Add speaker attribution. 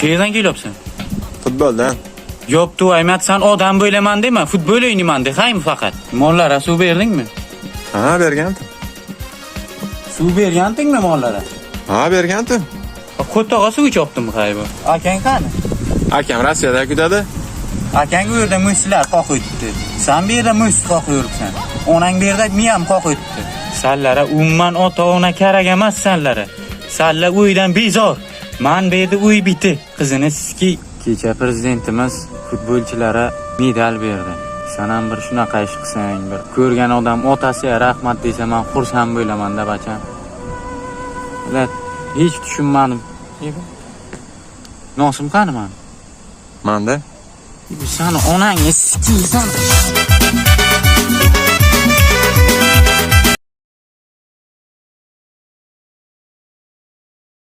Speaker 1: Qayerdan kelyapsan?
Speaker 2: Futboldan.
Speaker 1: Yoptu Aymat sen odam bo'laman dema, futbol o'ynayman de, haymi faqat. Mollara suv berdingmi?
Speaker 2: Ha, bergandim.
Speaker 1: Suv bergandingmi mollara?
Speaker 2: Ha, bergandim.
Speaker 1: Qo'tog'a suv ichopdimi qaybo? Akang qani?
Speaker 2: Akam Rossiyada kutadi.
Speaker 1: Akang u yerda muslar qoq o'tdi. Sen bu yerda mus qoq yuribsan. Onang bu yerda miyam qoq o'tdi. Sanlara umuman ota ona kerak emas sanlara. Sanlar uydan bezor. Man yerda uy biti. Qizini sizki kecha prezidentimiz futbolchilara medal berdi. Sen ham bir shunaqa ish qilsang, bir ko'rgan odam otasiga rahmat desa man xursand bo'laman-da bacham. Ular hech tushunmadim. Nosim qani man?
Speaker 2: Manda.
Speaker 1: Sen onangni sikiysan.